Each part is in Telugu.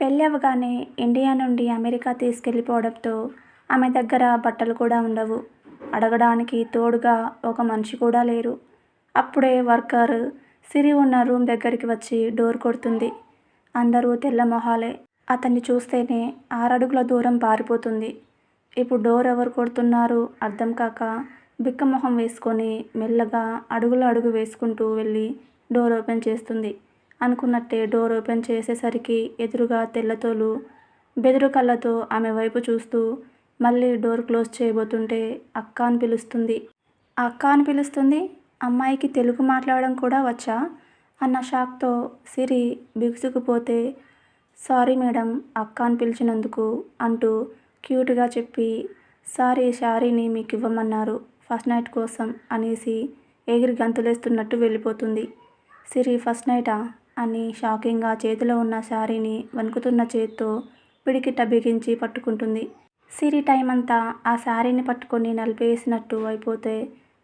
పెళ్ళి అవ్వగానే ఇండియా నుండి అమెరికా తీసుకెళ్ళిపోవడంతో ఆమె దగ్గర బట్టలు కూడా ఉండవు. అడగడానికి తోడుగా ఒక మనిషి కూడా లేరు. అప్పుడే వర్కర్ సిరి ఉన్న రూమ్ దగ్గరికి వచ్చి డోర్ కొడుతుంది. అందరూ తెల్ల మొహాలే. అతన్ని చూస్తేనే ఆరడుగుల దూరం పారిపోతుంది. ఇప్పుడు డోర్ ఎవరు కొడుతున్నారు అర్థం కాక బిక్కమొహం వేసుకొని మెల్లగా అడుగులు అడుగు వేసుకుంటూ వెళ్ళి డోర్ ఓపెన్ చేస్తుంది. అనుకున్నట్టే డోర్ ఓపెన్ చేసేసరికి ఎదురుగా తెల్లతోలు బెదురు కళ్ళతో ఆమె వైపు చూస్తూ మళ్ళీ డోర్ క్లోజ్ చేయబోతుంటే అక్క అని పిలుస్తుంది. ఆ అక్క అని పిలుస్తుంది? అమ్మాయికి తెలుగు మాట్లాడడం కూడా వచ్చా? అన్న షాక్తో సిరి బిగుసుకుపోతే సారీ మేడం అక్క అని పిలిచినందుకు అంటూ క్యూట్గా చెప్పి సారీ శారీని మీకు ఇవ్వమన్నారు ఫస్ట్ నైట్ కోసం అనేసి ఎగిరి గంతులేస్తున్నట్టు వెళ్ళిపోతుంది. సిరి ఫస్ట్ నైటా? అని షాకింగ్గా చేతిలో ఉన్న శారీని వణుకుతున్న చేత్తో పిడికిట బిగించి పట్టుకుంటుంది. సిరి టైం అంతా ఆ శారీని పట్టుకొని నలిపేసినట్టు అయిపోతే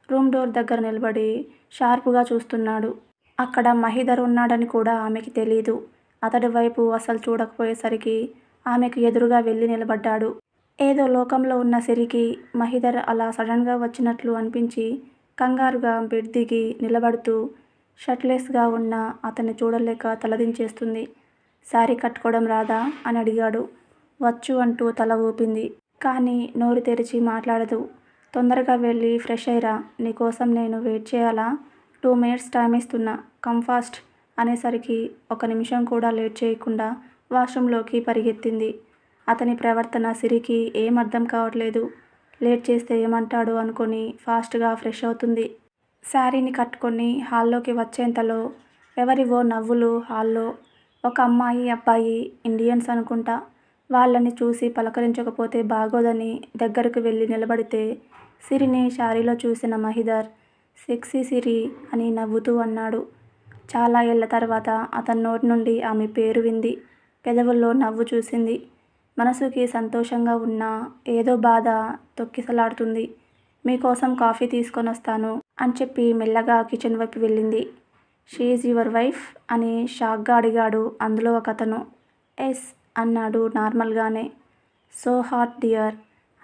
రూమ్ డోర్ దగ్గర నిలబడి షార్పుగా చూస్తున్నాడు. అక్కడ మహిధర్ ఉన్నాడని కూడా ఆమెకి తెలీదు. అతడి వైపు అసలు చూడకపోయేసరికి ఆమెకు ఎదురుగా వెళ్ళి నిలబడ్డాడు. ఏదో లోకంలో ఉన్న సిరికి మహిధర్ అలా సడన్గా వచ్చినట్లు అనిపించి కంగారుగా బెడ్ దిగి నిలబడుతూ షర్ట్లెస్గా ఉన్న అతన్ని చూడలేక తలదించేస్తుంది. శారీ కట్టుకోవడం రాదా? అని అడిగాడు. వచ్చు అంటూ తల ఊపింది. కానీ నోరు తెరిచి మాట్లాడదు. తొందరగా వెళ్ళి ఫ్రెష్ అయ్యిరా నీకోసం నేను వెయిట్ చేయాలా? టూ మినిట్స్ టైం ఇస్తున్నా. కమ్ ఫాస్ట్ అనేసరికి ఒక నిమిషం కూడా లేట్ చేయకుండా వాష్రూంలోకి పరిగెత్తింది. అతని ప్రవర్తన సిరికి ఏం అర్థం కావట్లేదు. లేట్ చేస్తే ఏమంటాడో అనుకొని ఫాస్ట్గా ఫ్రెష్ అవుతుంది. శారీని కట్టుకొని హాల్లోకి వచ్చేంతలో ఎవరివో నవ్వులు హాల్లో ఒక అమ్మాయి అబ్బాయి ఇండియన్స్ అనుకుంటా వాళ్ళని చూసి పలకరించకపోతే బాగోదని దగ్గరకు వెళ్ళి నిలబడితే సిరిని శారీలో చూసిన మహిధర్ సెక్సీ సిరి అని నవ్వుతూ అన్నాడు. చాలా ఏళ్ళ తర్వాత అతని నోటి నుండి ఆమె పేరు వింది. పెదవుల్లో నవ్వు చూసింది. మనసుకి సంతోషంగా ఉన్నా ఏదో బాధ తొక్కిసలాడుతుంది. మీకోసం కాఫీ తీసుకొని వస్తాను అని చెప్పి మెల్లగా కిచెన్ వైపు వెళ్ళింది. షీఈ్ యువర్ వైఫ్ అని షాక్గా అడిగాడు. అందులో ఒక అతను ఎస్ అన్నాడు నార్మల్గానే. సో హాట్ డియర్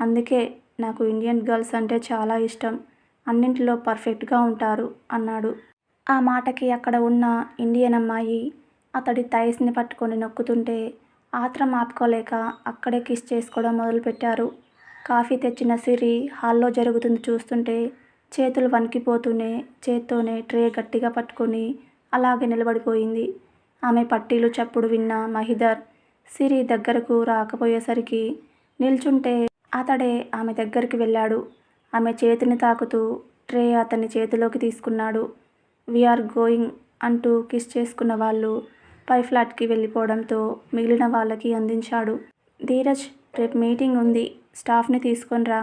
అందుకే నాకు ఇండియన్ గర్ల్స్ అంటే చాలా ఇష్టం. అన్నింటిలో పర్ఫెక్ట్గా ఉంటారు అన్నాడు. ఆ మాటకి అక్కడ ఉన్న ఇండియన్ అమ్మాయి అతడి థైస్ని పట్టుకొని నొక్కుతుంటే ఆత్రం ఆపుకోలేక అక్కడే కిస్ చేసుకోవడం మొదలుపెట్టారు. కాఫీ తెచ్చిన సిరి హాల్లో జరుగుతుంది చూస్తుంటే చేతులు వణికిపోతూనే చేత్తోనే ట్రే గట్టిగా పట్టుకొని అలాగే నిలబడిపోయింది. ఆమె పట్టీలు చప్పుడు విన్న మహిదర్ సిరి దగ్గరకు రాకపోయేసరికి నిల్చుంటే అతడే ఆమె దగ్గరికి వెళ్ళాడు. ఆమె చేతిని తాకుతూ ట్రే అతని చేతిలోకి తీసుకున్నాడు. వీఆర్ గోయింగ్ అంటూ కిస్ చేసుకున్న వాళ్ళు పై ఫ్లాట్కి వెళ్ళిపోవడంతో మిగిలిన వాళ్ళకి అందించాడు. ధీరజ్ రేపు మీటింగ్ ఉంది. స్టాఫ్ని తీసుకొనిరా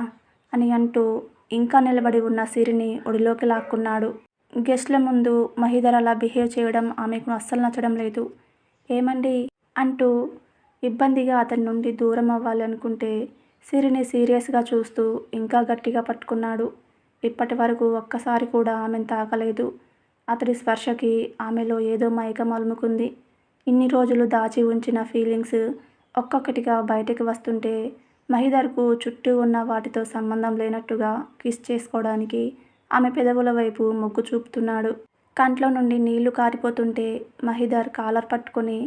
అని అంటూ ఇంకా నిలబడి ఉన్న సిరిని ఒడిలోకి లాక్కున్నాడు. గెస్ట్ల ముందు మహిధర్ అలా బిహేవ్ చేయడం ఆమెకు అస్సలు నచ్చడం లేదు. ఏమండి? అంటూ ఇబ్బందిగా అతని నుండి దూరం అవ్వాలనుకుంటే సిరిని సీరియస్గా చూస్తూ ఇంకా గట్టిగా పట్టుకున్నాడు. ఇప్పటి వరకు ఒక్కసారి కూడా ఆమెను తాకలేదు. అతడి స్పర్శకి ఆమెలో ఏదో మైకం అలుముకుంది. ఇన్ని రోజులు దాచి ఉంచిన ఫీలింగ్స్ ఒక్కొక్కటిగా బయటకు వస్తుంటే మహిదర్కు చుట్టూ ఉన్న వాటితో సంబంధం లేనట్టుగా కిస్ చేసుకోవడానికి ఆమె పెదవుల వైపు మొగ్గు చూపుతున్నాడు. కంట్లో నుండి నీళ్ళు కారిపోతుంటే మహిదర్ కాలర్ పట్టుకొని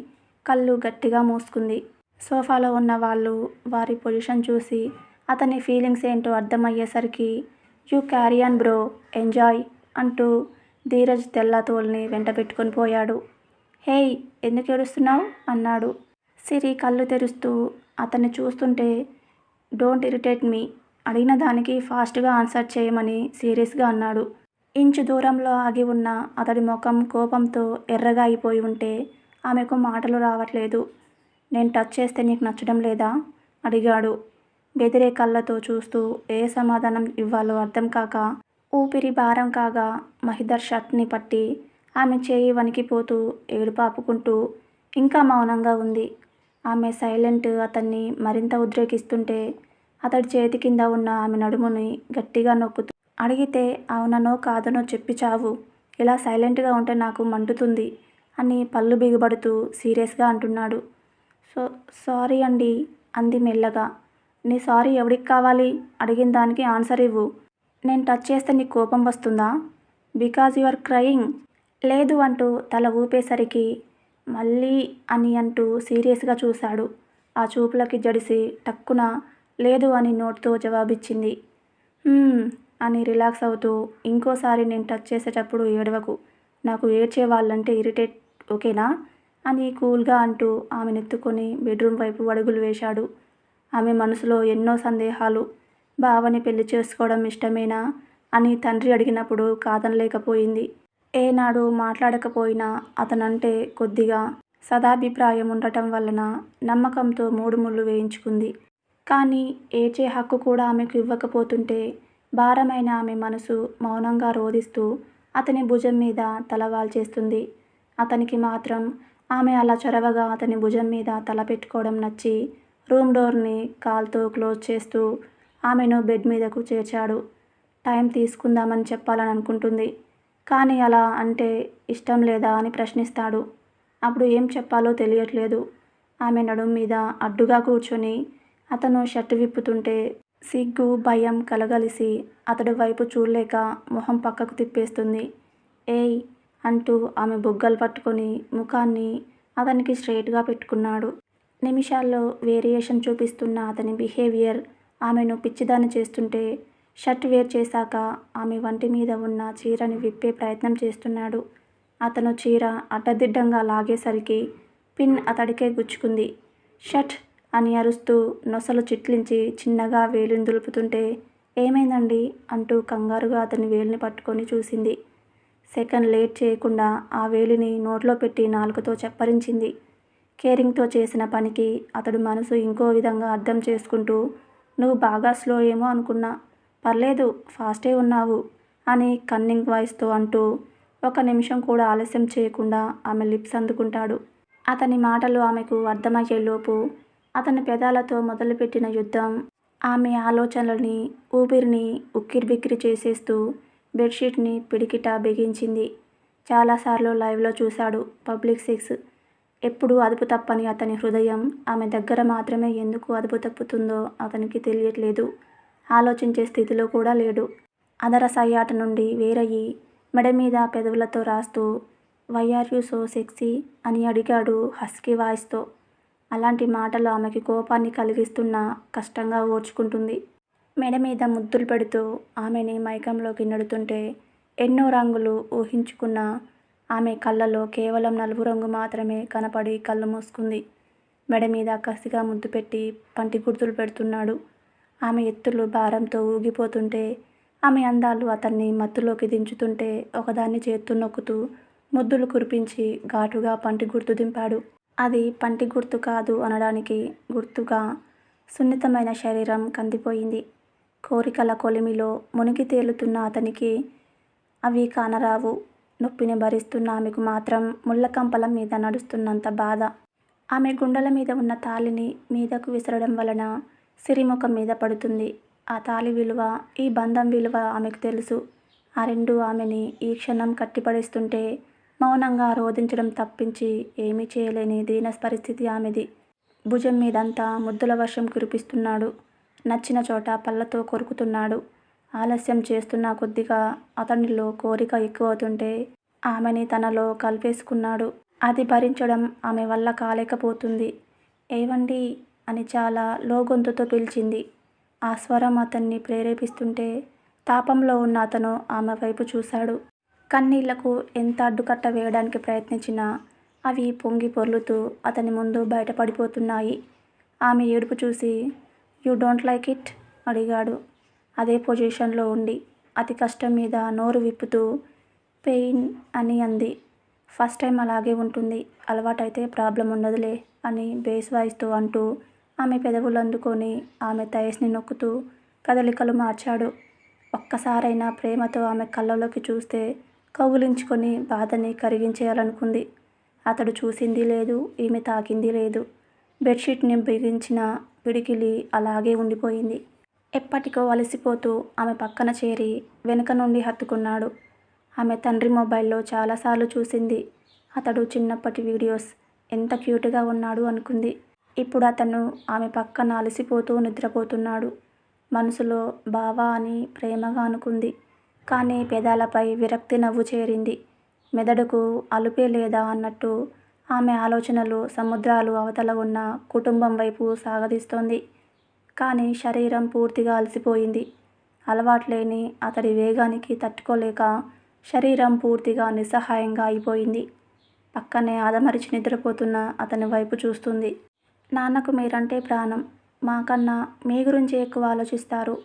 కళ్ళు గట్టిగా మూసుకుంది. సోఫాలో ఉన్న వాళ్ళు వారి పొజిషన్ చూసి అతని ఫీలింగ్స్ ఏంటో అర్థమయ్యేసరికి you carry on bro enjoy అంటూ ధీరజ్ తెల్ల తోల్ని వెంట పెట్టుకొని పోయాడు. హేయ్ ఎందుకు ఏడుస్తున్నావు? అన్నాడు. సిరి కళ్ళు తెరుస్తూ అతన్ని చూస్తుంటే డోంట్ ఇరిటేట్ మీ అడిగిన దానికి ఫాస్ట్గా ఆన్సర్ చేయమని సీరియస్గా అన్నాడు. ఇంచు దూరంలో ఆగి ఉన్న అతడి ముఖం కోపంతో ఎర్రగా అయిపోయి ఉంటే ఆమెకు మాటలు రావట్లేదు. నేను టచ్ చేస్తే నీకు నచ్చడం లేదా? అడిగాడు. బెదిరే కళ్ళతో చూస్తూ ఏ సమాధానం ఇవ్వాలో అర్థం కాక ఊపిరి భారం కాగా మహిదర్ షర్ట్ని పట్టి ఆమె చేయి వణికిపోతూ ఏడుపాపుకుంటూ ఇంకా మౌనంగా ఉంది. ఆమె సైలెంట్ అతన్ని మరింత ఉద్రేకిస్తుంటే అతడి చేతి కింద ఉన్న ఆమె నడుముని గట్టిగా నొక్కుతూ అడిగితే అవుననో కాదనో చెప్పి చావు. ఇలా సైలెంట్గా ఉంటే నాకు మండుతుంది అని పళ్ళు బిగబడుతూ సీరియస్గా అంటున్నాడు. సో సారీ అండి అంది మెల్లగా. నీ సారీ ఎవడికి కావాలి? అడిగిన దానికి ఆన్సర్ ఇవ్వు. నేను టచ్ చేస్తే నీకు కోపం వస్తుందా? Because you are crying. లేదు అంటూ తల ఊపేసరికి మళ్ళీ అని అంటూ సీరియస్గా చూశాడు. ఆ చూపులకి జడిసి టక్కున లేదు అని నోట్తో జవాబిచ్చింది. అని రిలాక్స్ అవుతూ ఇంకోసారి నేను టచ్ చేసేటప్పుడు ఏడవకు. నాకు ఏడ్చే వాళ్ళంటే ఇరిటేట్ ఓకేనా? అని కూల్గా అంటూ ఆమెనెత్తుకొని బెడ్రూమ్ వైపు అడుగులు వేశాడు. ఆమె మనసులో ఎన్నో సందేహాలు. బావని పెళ్ళి చేసుకోవడం ఇష్టమేనా? అని తండ్రి అడిగినప్పుడు కాదనలేకపోయింది. ఏనాడు మాట్లాడకపోయినా అతనంటే కొద్దిగా సదాభిప్రాయం ఉండటం వలన నమ్మకంతో మూడు ముళ్ళు వేయించుకుంది. కానీ ఏచే హక్కు కూడా ఆమెకు ఇవ్వకపోతుంటే భారమైన ఆమె మనసు మౌనంగా రోధిస్తూ అతని భుజం మీద తలవాల్చేస్తుంది అతనికి మాత్రం ఆమె అలా చొరవగా అతని భుజం మీద తల పెట్టుకోవడం నచ్చి రూమ్ డోర్ని కాల్తో క్లోజ్ చేస్తూ ఆమెను బెడ్ మీదకు చేర్చాడు. టైం తీసుకుందామని చెప్పాలని అనుకుంటుంది కానీ అలా అంటే ఇష్టం లేదా అని ప్రశ్నిస్తాడు. అప్పుడు ఏం చెప్పాలో తెలియట్లేదు. ఆమె నడుం మీద అడ్డుగా కూర్చొని అతను షర్టు విప్పుతుంటే సిగ్గు భయం కలగలిసి అతడి వైపు చూడలేక మొహం పక్కకు తిప్పేస్తుంది. ఏయ్! అంటూ ఆమె బుగ్గలు పట్టుకొని ముఖాన్ని అతనికి స్ట్రైట్గా పెట్టుకున్నాడు. నిమిషాల్లో వేరియేషన్ చూపిస్తున్న అతని బిహేవియర్ ఆమెను పిచ్చిదాన్ని చేస్తుంటే షర్ట్ వేర్ చేశాక ఆమె వంటి మీద ఉన్న చీరని విప్పే ప్రయత్నం చేస్తున్నాడు. అతను చీర అడ్డదిడ్డంగా లాగేసరికి పిన్ అతడికే గుచ్చుకుంది. షట్ అని అరుస్తూ నొసలు చిట్లించి చిన్నగా వేలుని దులుపుతుంటే ఏమైందండి? అంటూ కంగారుగా అతని వేలిని పట్టుకొని చూసింది. సెకండ్ లేట్ చేయకుండా ఆ వేలిని నోట్లో పెట్టి నాలుకతో చప్పరించింది. కేరింగ్తో చేసిన పనికి అతడు మనసు ఇంకో విధంగా అర్థం చేసుకుంటూ నువ్వు బాగా స్లో ఏమో అనుకున్నా. పర్లేదు ఫాస్టే ఉన్నావు అని కన్నింగ్ వాయిస్తో అంటూ ఒక నిమిషం కూడా ఆలస్యం చేయకుండా ఆమె లిప్స్ అందుకుంటాడు. అతని మాటలు ఆమెకు అర్థమయ్యేలోపు అతని పెదాలతో మొదలుపెట్టిన యుద్ధం ఆమె ఆలోచనలని ఊపిరిని ఉక్కిరిబిక్కిరి చేసేస్తూ బెడ్షీట్ని పిడికిట బిగించింది. చాలాసార్లు లైవ్లో చూశాడు పబ్లిక్ సెక్స్. ఎప్పుడు అదుపు తప్పని అతని హృదయం ఆమె దగ్గర మాత్రమే ఎందుకు అదుపు తప్పుతుందో అతనికి తెలియట్లేదు. ఆలోచించే స్థితిలో కూడా లేడు. అదర నుండి వేరయ్యి మెడ మీద పెదవులతో రాస్తూ వైఆర్ యూ సో సెక్సీ? అని అడిగాడు హస్కీ వాయిస్తో. అలాంటి మాటలు ఆమెకి కోపాన్ని కలిగిస్తున్నా కష్టంగా ఓర్చుకుంటుంది. మెడ మీద ముద్దులు పెడుతూ ఆమెని మైకంలోకి నెడుతుంటే ఎన్నో రంగులు ఊహించుకున్న ఆమె కళ్ళలో కేవలం నలుపు రంగు మాత్రమే కనపడి కళ్ళు మూసుకుంది. మెడ మీద కసిగా ముద్దు పెట్టి పంటి గుర్తులు పెడుతున్నాడు. ఆమె ఎత్తులు భారంతో ఊగిపోతుంటే ఆమె అందాలు అతన్ని మత్తులోకి దించుతుంటే ఒకదాన్ని చేత్తు నొక్కుతూ ముద్దులు కురిపించి ఘాటుగా పంటి గుర్తు దింపాడు. అది పంటి గుర్తు కాదు అనడానికి గుర్తుగా సున్నితమైన శరీరం కందిపోయింది. కోరికల కొలిమిలో మునిగి తేలుతున్న అతనికి అవి కానరావు. నొప్పిని భరిస్తున్న ఆమెకు మాత్రం ముళ్ళకంపల మీద నడుస్తున్నంత బాధ. ఆమె గుండెల మీద ఉన్న తాళిని మీదకు విసరడం వలన సిరిముఖం మీద పడుతుంది. ఆ తాళి విలువ ఈ బంధం విలువ ఆమెకు తెలుసు. ఆ రెండు ఆమెని ఈ క్షణం కట్టిపడేస్తుంటే మౌనంగా రోధించడం తప్పించి ఏమీ చేయలేని దీన పరిస్థితి ఆమెది. భుజం మీదంతా ముద్దుల వర్షం కురిపిస్తున్నాడు. నచ్చిన చోట పళ్ళతో కొరుకుతున్నాడు. ఆలస్యం చేస్తున్న కొద్దిగా అతనిలో కోరిక ఎక్కువవుతుంటే ఆమెని తనలో కలిపేసుకున్నాడు. అది భరించడం ఆమె వల్ల కాలేకపోతుంది. ఏవండి? అని చాలా లోగొంతుతో పిలిచింది. ఆ స్వరం అతన్ని ప్రేరేపిస్తుంటే తాపంలో ఉన్న అతను ఆమె వైపు చూశాడు. కన్నీళ్ళకు ఎంత అడ్డుకట్ట వేయడానికి ప్రయత్నించినా అవి పొంగి పొర్లుతూ అతని ముందు బయటపడిపోతున్నాయి. ఆమె ఏడుపు చూసి యూ డోంట్ లైక్ ఇట్? అడిగాడు. అదే పొజిషన్లో ఉండి అతి కష్టం మీద నోరు విప్పుతూ పెయిన్ అని అంది. ఫస్ట్ టైం అలాగే ఉంటుంది. అలవాటైతే ప్రాబ్లం ఉండదులే అని బేస్ వాయిస్తూ అంటూ ఆమె పెదవులు అందుకొని ఆమె తయస్ని నొక్కుతూ కదలికలు మార్చాడు. ఒక్కసారైనా ప్రేమతో ఆమె కళ్ళలోకి చూస్తే కౌగులించుకొని బాధని కరిగించేయాలనుకుంది. అతడు చూసింది లేదు ఈమె తాకింది లేదు. బెడ్షీట్ని బిగించిన పిడికిలి అలాగే ఉండిపోయింది. ఎప్పటికో అలసిపోతూ ఆమె పక్కన చేరి వెనుక నుండి హత్తుకున్నాడు. ఆమె తండ్రి మొబైల్లో చాలాసార్లు చూసింది. అతడు చిన్నప్పటి వీడియోస్ ఎంత క్యూట్గా ఉన్నాడు అనుకుంది. ఇప్పుడు అతను ఆమె పక్కన అలసిపోతూ నిద్రపోతున్నాడు. మనసులో బావా అని ప్రేమగా అనుకుంది. కానీ పెదాలపై విరక్తి నవ్వు చేరింది. మెదడుకు అలుపే లేదా అన్నట్టు ఆమె ఆలోచనలు సముద్రాలు అవతల ఉన్న కుటుంబం వైపు సాగదీస్తోంది. కానీ శరీరం పూర్తిగా అలసిపోయింది. అలవాట్లేని అతడి వేగానికి తట్టుకోలేక శరీరం పూర్తిగా నిస్సహాయంగా అయిపోయింది. పక్కనే ఆదమరిచి నిద్రపోతున్న అతని వైపు చూస్తుంది. నాన్నకు మీరంటే ప్రాణం. మాకన్నా మీ గురించి ఎక్కువ ఆలోచిస్తారు.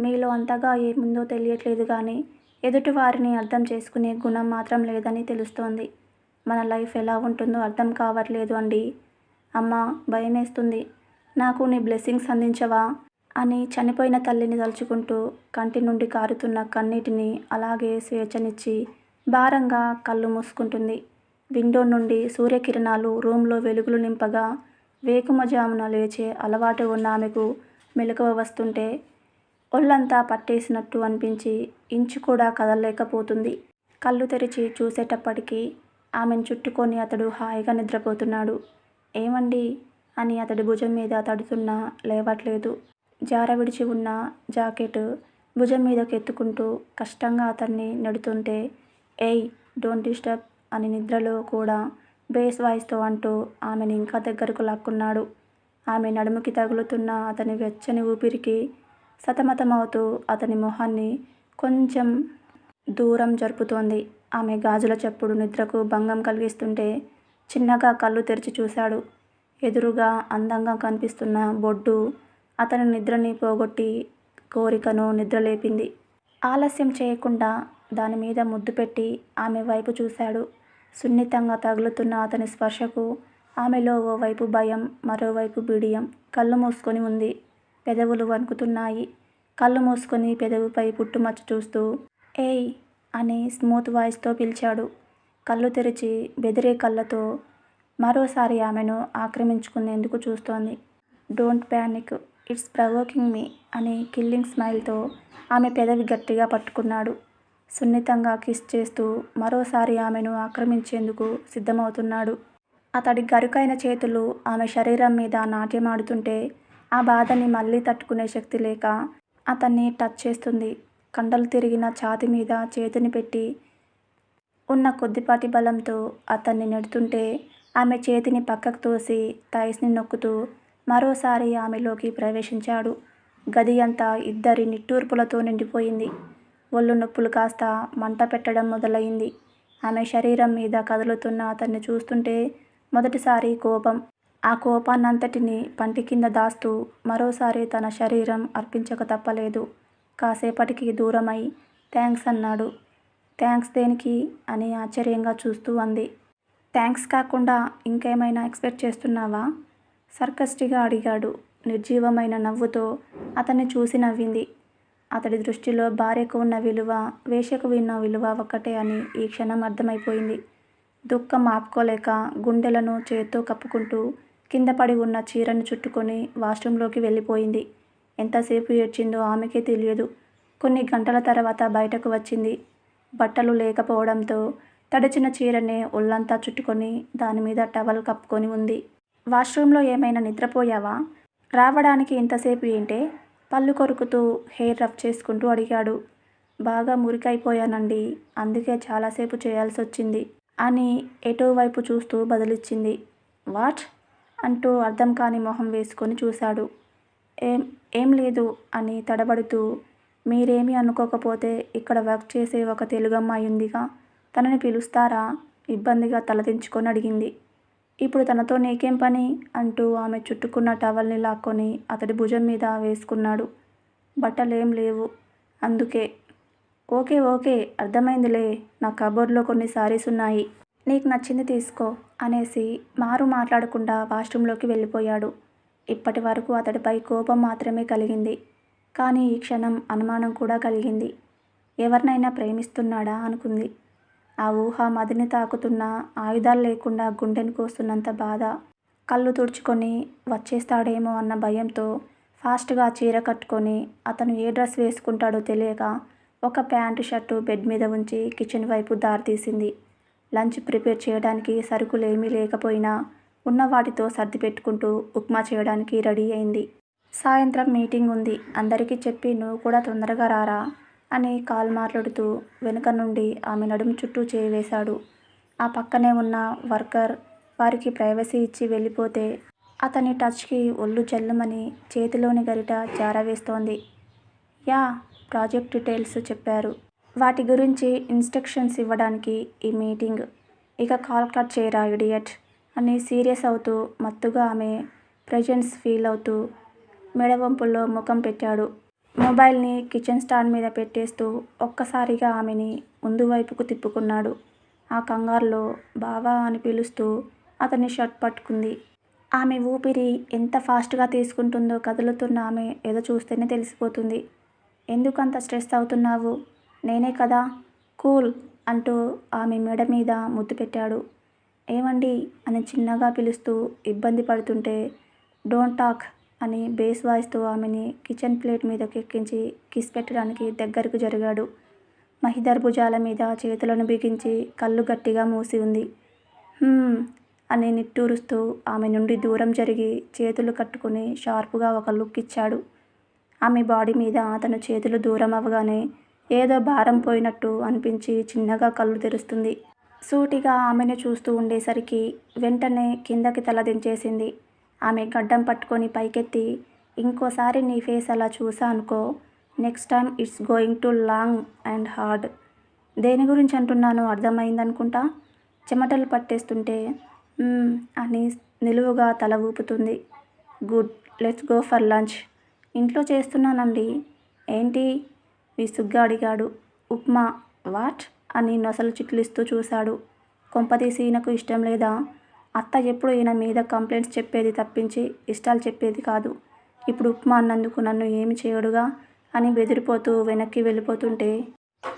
మీలో అంతగా ఏముందో తెలియట్లేదు కానీ ఎదుటి వారిని అర్థం చేసుకునే గుణం మాత్రం లేదని తెలుస్తోంది. మన లైఫ్ ఎలా ఉంటుందో అర్థం కావట్లేదు అండి. అమ్మ భయమేస్తుంది. నాకు నీ బ్లెస్సింగ్స్ అందించవా? అని చనిపోయిన తల్లిని తలుచుకుంటూ కంటి నుండి కారుతున్న కన్నీటిని అలాగే స్వేచ్ఛనిచ్చి భారంగా కళ్ళు మూసుకుంటుంది. విండో నుండి సూర్యకిరణాలు రూమ్లో వెలుగులు నింపగా వేకుమజామున లేచే అలవాటు ఉన్న ఆమెకు మెలకువ వస్తుంటే ఒళ్ళంతా పట్టేసినట్టు అనిపించి ఇంచు కూడా కదలలేకపోతుంది. కళ్ళు తెరిచి చూసేటప్పటికీ ఆమెను చుట్టుకొని అతడు హాయిగా నిద్రపోతున్నాడు. ఏమండి? అని అతడి భుజం మీద తడుతున్నా లేవట్లేదు. జార విడిచి ఉన్న జాకెట్ భుజం మీదకి ఎత్తుకుంటూ కష్టంగా అతన్ని నెడుతుంటే ఏయ్ డోంట్ డిస్టర్బ్ అని నిద్రలో కూడా బేస్ వాయిస్తో అంటూ ఆమెను ఇంకా దగ్గరకు లాక్కున్నాడు. ఆమె నడుముకి తగులుతున్న అతని వెచ్చని ఊపిరికి సతమతమవుతూ అతని మొహాన్ని కొంచెం దూరం జరుపుతోంది. ఆమె గాజుల చప్పుడు నిద్రకు భంగం కలిగిస్తుంటే చిన్నగా కళ్ళు తెరిచి చూశాడు. ఎదురుగా అందంగా కనిపిస్తున్న బొడ్డు అతని నిద్రని పోగొట్టి కోరికను నిద్రలేపింది. ఆలస్యం చేయకుండా దాని మీద ముద్దు పెట్టి ఆమె వైపు చూశాడు. సున్నితంగా తగులుతున్న అతని స్పర్శకు ఆమెలో ఓవైపు భయం మరోవైపు బిడియం. కళ్ళు మూసుకొని ఉంది. పెదవులు వణుకుతున్నాయి. కళ్ళు మూసుకొని పెదవుపై పుట్టుమచ్చ చూస్తూ ఏయ్! అని స్మూత్ వాయిస్తో పిలిచాడు. కళ్ళు తెరిచి బెదిరే కళ్ళతో మరోసారి ఆమెను ఆక్రమించుకునేందుకు చూస్తోంది. Don't panic it's provoking me అని కిల్లింగ్ స్మైల్తో ఆమె పెదవి గట్టిగా పట్టుకున్నాడు. సున్నితంగా కిస్ చేస్తూ మరోసారి ఆమెను ఆక్రమించేందుకు సిద్ధమవుతున్నాడు. అతడి గరుకైన చేతులు ఆమె శరీరం మీద నాట్యమాడుతుంటే ఆ బాధని మళ్ళీ తట్టుకునే శక్తి లేక అతన్ని టచ్ చేస్తుంది. కండలు తిరిగిన ఛాతి మీద చేతిని పెట్టి ఉన్న కొద్దిపాటి బలంతో అతన్ని నెడుతుంటే ఆమె చేతిని పక్కకు తోసి థైస్ని నొక్కుతూ మరోసారి ఆమెలోకి ప్రవేశించాడు. గది అంతా ఇద్దరి నిట్టూర్పులతో నిండిపోయింది. ఒళ్ళు నొప్పులు కాస్త మంట పెట్టడం మొదలైంది. ఆమె శరీరం మీద కదులుతున్న అతన్ని చూస్తుంటే మొదటిసారి కోపం. ఆ కోపాన్నంతటిని పంటి కింద దాస్తూ మరోసారి తన శరీరం అర్పించక తప్పలేదు. కాసేపటికి దూరమై థ్యాంక్స్ అన్నాడు. థ్యాంక్స్ దేనికి? అని ఆశ్చర్యంగా చూస్తూ అంది. థ్యాంక్స్ కాకుండా ఇంకేమైనా ఎక్స్పెక్ట్ చేస్తున్నావా? సర్కస్టిగా అడిగాడు. నిర్జీవమైన నవ్వుతో అతన్ని చూసి నవ్వింది. అతడి దృష్టిలో భార్యకు ఉన్న విలువ వేషకు విన్న విలువ ఒక్కటే అని ఈ క్షణం అర్థమైపోయింది. దుఃఖం ఆపుకోలేక గుండెలను చేత్తో కప్పుకుంటూ కింద పడి ఉన్న చీరను చుట్టుకొని వాష్రూంలోకి వెళ్ళిపోయింది. ఎంతసేపు ఏడ్చిందో ఆమెకే తెలియదు. కొన్ని గంటల తర్వాత బయటకు వచ్చింది. బట్టలు లేకపోవడంతో తడిచిన చీరనే ఒళ్ళంతా చుట్టుకొని దాని మీద టవల్ కప్పుకొని ఉంది. వాష్రూంలో ఏమైనా నిద్రపోయావా? రావడానికి ఇంతసేపు ఏంటే? పళ్ళు కొరుకుతూ హెయిర్ రఫ్ చేసుకుంటూ అడిగాడు. బాగా మురికైపోయానండి. అందుకే చాలాసేపు చేయాల్సి వచ్చింది అని ఎటో వైపు చూస్తూ బదులిచ్చింది. వాట్? అంటూ అర్థం కాని మొహం వేసుకొని చూశాడు. ఏం ఏం లేదు అని తడబడుతూ మీరేమీ అనుకోకపోతే ఇక్కడ వర్క్ చేసే ఒక తెలుగమ్మాయి ఉందిగా తనని పిలుస్తారా? ఇబ్బందిగా తలదించుకొని అడిగింది. ఇప్పుడు తనతో నీకేం పని? అంటూ ఆమె చుట్టుకున్న టవల్ని లాక్కొని అతడి భుజం మీద వేసుకున్నాడు. బట్టలేం లేవు. అందుకే ఓకే ఓకే అర్థమైందిలే నా కబోర్డ్లో కొన్ని సారీస్ ఉన్నాయి. నీకు నచ్చింది తీసుకో అనేసి మారు మాట్లాడకుండా వాష్రూంలోకి వెళ్ళిపోయాడు. ఇప్పటి వరకు అతడిపై కోపం మాత్రమే కలిగింది. కానీ ఈ క్షణం అనుమానం కూడా కలిగింది. ఎవరినైనా ప్రేమిస్తున్నాడా? అనుకుంది. ఆ ఊహ మదిని తాకుతున్న ఆయుధాలు లేకుండా గుండెను కోస్తున్నంత బాధ కళ్ళు తుడుచుకొని వచ్చేస్తాడేమో అన్న భయంతో ఫాస్ట్గా చీర కట్టుకొని అతను ఏ డ్రెస్ వేసుకుంటాడో తెలియక ఒక ప్యాంటు షర్టు బెడ్ మీద ఉంచి కిచెన్ వైపు దారితీసింది లంచ్ ప్రిపేర్ చేయడానికి సరుకులు ఏమీ లేకపోయినా ఉన్న వాటితో సర్ది పెట్టుకుంటూ ఉప్మా చేయడానికి రెడీ అయింది. సాయంత్రం మీటింగ్ ఉంది. అందరికీ చెప్పి నువ్వు కూడా తొందరగా రారా? అని కాల్ మాట్లాడుతూ వెనుక నుండి ఆమె నడుము చుట్టూ చేయి వేశాడు. ఆ పక్కనే ఉన్న వర్కర్ వారికి ప్రైవసీ ఇచ్చి వెళ్ళిపోతే అతని టచ్కి ఒళ్ళు జల్లుమని చేతిలోని గరిట జారవేస్తోంది. యా ప్రాజెక్ట్ డీటెయిల్స్ చెప్పారు. వాటి గురించి ఇన్స్ట్రక్షన్స్ ఇవ్వడానికి ఈ మీటింగ్. ఇక కాల్ కట్ చేయరా ఇడియట్? అని సీరియస్ అవుతూ మత్తుగా ఆమె ప్రజెన్స్ ఫీల్ అవుతూ మెడవంపుల్లో ముఖం పెట్టాడు. మొబైల్ని కిచెన్ స్టాండ్ మీద పెట్టేస్తూ ఒక్కసారిగా ఆమెని ముందు వైపుకు తిప్పుకున్నాడు. ఆ కంగారులో బావా అని పిలుస్తూ అతని షర్ట్ పట్టుకుంది. ఆమె ఊపిరి ఎంత ఫాస్ట్గా తీసుకుంటుందో కదులుతున్న ఆమె ఏదో చూస్తేనే తెలిసిపోతుంది. ఎందుకంత స్ట్రెస్ అవుతున్నావు? నేనే కదా? కూల్ అంటూ ఆమె మెడ మీద ముద్దు పెట్టాడు. ఏమండి అని చిన్నగా పిలుస్తూ ఇబ్బంది పడుతుంటే డోంట్ టాక్. అని బేస్ వాయిస్తో ఆమెని కిచెన్ ప్లేట్ మీదకి ఎక్కించి కిస్ పెట్టడానికి దగ్గరకు జరిగాడు. మహిదర్ భుజాల మీద చేతులను బిగించి కళ్ళు గట్టిగా మూసి ఉంది. అని నిట్టూరుస్తూ ఆమె నుండి దూరం జరిగి చేతులు కట్టుకుని షార్పుగా ఒక లుక్ ఇచ్చాడు. ఆమె బాడీ మీద అతను చేతులు దూరం అవ్వగానే ఏదో భారం పోయినట్టు అనిపించి చిన్నగా కళ్ళు తెరుస్తుంది. సూటిగా ఆమెను చూస్తూ ఉండేసరికి వెంటనే కిందకి తలదించేసింది. ఆమె గడ్డం పట్టుకొని పైకెత్తి ఇంకోసారి నీ ఫేస్ అలా చూసా అనుకో. Next time it's going to long and hard. దేని గురించి అంటున్నాను అర్థమైందనుకుంటా? చెమటలు పట్టేస్తుంటే అని నిలువుగా తల ఊపుతుంది. Good let's go for lunch. ఇంట్లో చేస్తున్నానండి. ఏంటి? విసుగ్గా అడిగాడు. ఉప్మా. వాట్? అని నొసలు చిట్లిస్తూ చూశాడు. కొంపతీసి నాకు ఇష్టం లేదా? అత్త ఎప్పుడు ఈయన మీద కంప్లైంట్స్ చెప్పేది తప్పించి ఇష్టాలు చెప్పేది కాదు. ఇప్పుడు ఉప్మా అన్నందుకు నన్ను ఏమి చేయడుగా? అని బెదిరిపోతూ వెనక్కి వెళ్ళిపోతుంటే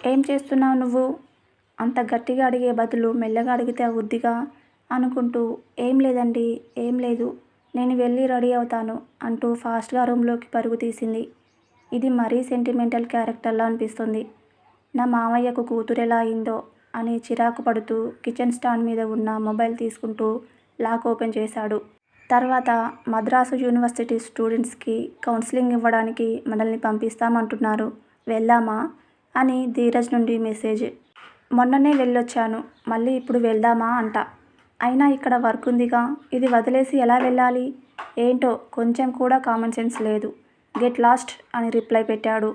ఏం చేస్తున్నావు నువ్వు? అంత గట్టిగా అడిగే బదులు మెల్లగా అడిగితే అవుద్దిగా అనుకుంటూ ఏం లేదండి ఏం లేదు. నేను వెళ్ళి రెడీ అవుతాను అంటూ ఫాస్ట్గా రూమ్లోకి పరుగు తీసింది. ఇది మరీ సెంటిమెంటల్ క్యారెక్టర్లా అనిపిస్తుంది. నా మామయ్యకు కూతురు ఎలా అయిందో అని చిరాకు పడుతూ కిచెన్ స్టాండ్ మీద ఉన్న మొబైల్ తీసుకుంటూ లాక్ ఓపెన్ చేశాడు. తర్వాత మద్రాసు యూనివర్సిటీ స్టూడెంట్స్కి కౌన్సిలింగ్ ఇవ్వడానికి మనల్ని పంపిస్తామంటున్నారు. వెళ్దామా? అని ధీరజ్ నుండి మెసేజ్. మొన్ననే వెళ్ళొచ్చాను మళ్ళీ ఇప్పుడు వెళ్దామా? అంట. అయినా ఇక్కడ వర్క్ ఉందిగా ఇది వదిలేసి ఎలా వెళ్ళాలి? ఏంటో కొంచెం కూడా కామన్ సెన్స్ లేదు. గెట్ లాస్ట్ అని రిప్లై పెట్టాడు.